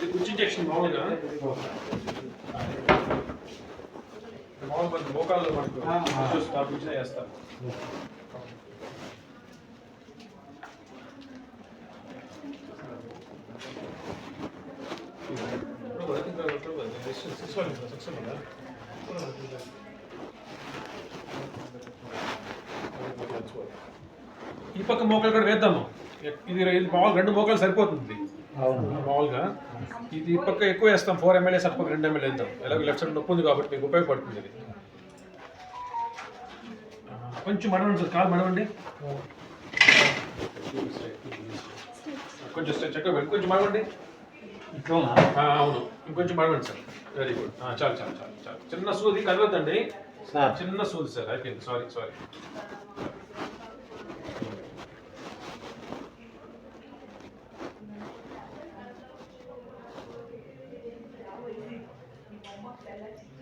ఇది కుర్చీ ఇంజెక్షన్ మామూలుగా? మామూలు మనకి మోకాళ్ళు మనకు ఆ, ఆ. కుర్చీ స్థాపించిన వేస్తారు ఈ పక్క మోకాలు కూడా వేద్దాము. ఇది ఇది మామూలు రెండు మోకాలు సరిపోతుంది. అవును. మామూలుగా. ఇది పక్క ఎక్కువ వేస్తాం ఫోర్ అటు పక్క రెండు ఎంఎల్ఏ వేద్దాం. ఎలాగో లెఫ్ట్ సైడ్ నొప్పి ఉంది కాబట్టి మీకు ఉపయోగపడుతుంది ఇది. కొంచెం మడవండి సార్ కాలు మడవండి. కొంచెం చక్కగా కొంచెం మడవండి. అవును. ఇంకొంచెం మడవండి సార్. వెరీ గుడ్ చాలు చాలు చాలు చాలు. చిన్న సూది కలవద్దండి. చిన్న సూది సార్ అయిపోయింది. సారీ సారీ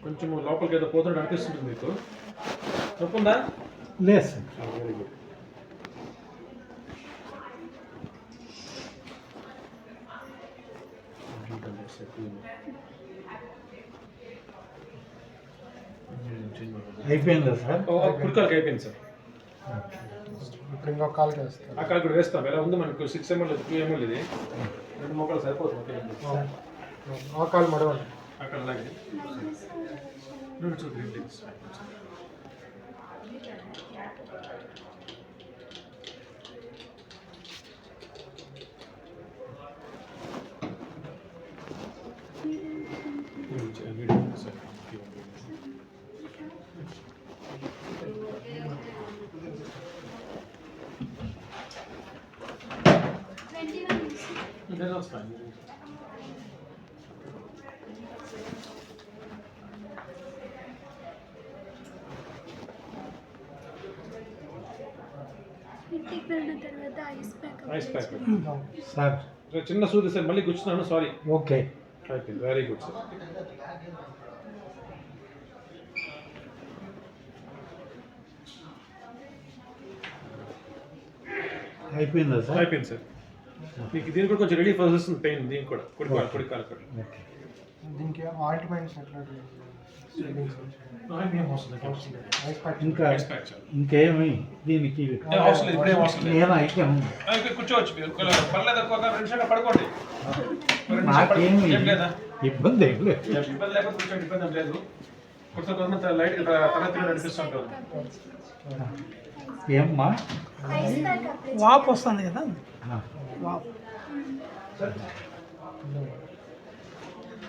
కొంచెం లోపలికి ఏదో పోతున్నట్టు అనిపిస్తుంది మీకు. నొప్పుందా లేదు సార్. వెరీ గుడ్ అయిపోయిందా సార్? కుర్కాలకి అయిపోయింది సార్. ఇప్పుడు ఇంకో కాల్కి వేస్తారు ఆ కాలు కూడా వేస్తాం. ఎలా ఉంది మనకు? సిక్స్ ఎంఎల్ టూ ఎంఎల్ ఇది. రెండు మొక్కలు సరిపోతుంది ఓకే. ఆ కాలు మడవండి. అక్కడ అలాగే రెండు చూడు green teas That's fine. Sir so చిన్న సూది సార్ మళ్ళీ కూర్చున్నాను సారీ ఓకే అయిపోయింది వెరీ గుడ్ సార్ అయిపోయిందా సార్ అయిపోయింది సార్ మీకు దీనికి కూడా కొంచెం రిలీఫ్ వస్తుంది పెయిన్ దీనికి కూడా. కుడి కాలు కుడి కాలు కూడా ఓకే దీనికి ఆయింట్మెంట్స్ ఎట్లా ఐస్ ప్యాక్ ఇంకా ఐస్ ప్యాక్ చాలు ఇంకేమి దీనికి కూర్చోవచ్చు పర్లేదు రెండు పడుకోండి. నాకేమి పడుకోండి. ఏం లేదా? ఇబ్బంది ఏం లేదు. ఇబ్బంది లేకపోతే కూర్చోండి ఇబ్బంది లేదు. లైట్ అనిపిస్తుంటారు ఏమ్మా? వాపు వస్తుంది కదా. వాపు.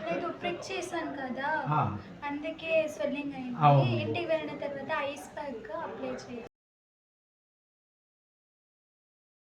నేను ప్రింట్ చేశాను కదా అందుకే స్వెల్లింగ్ అయింది. అవును. ఇంటికి వెళ్ళిన తర్వాత ఐస్ ప్యాక్ అప్లై చేయాలి.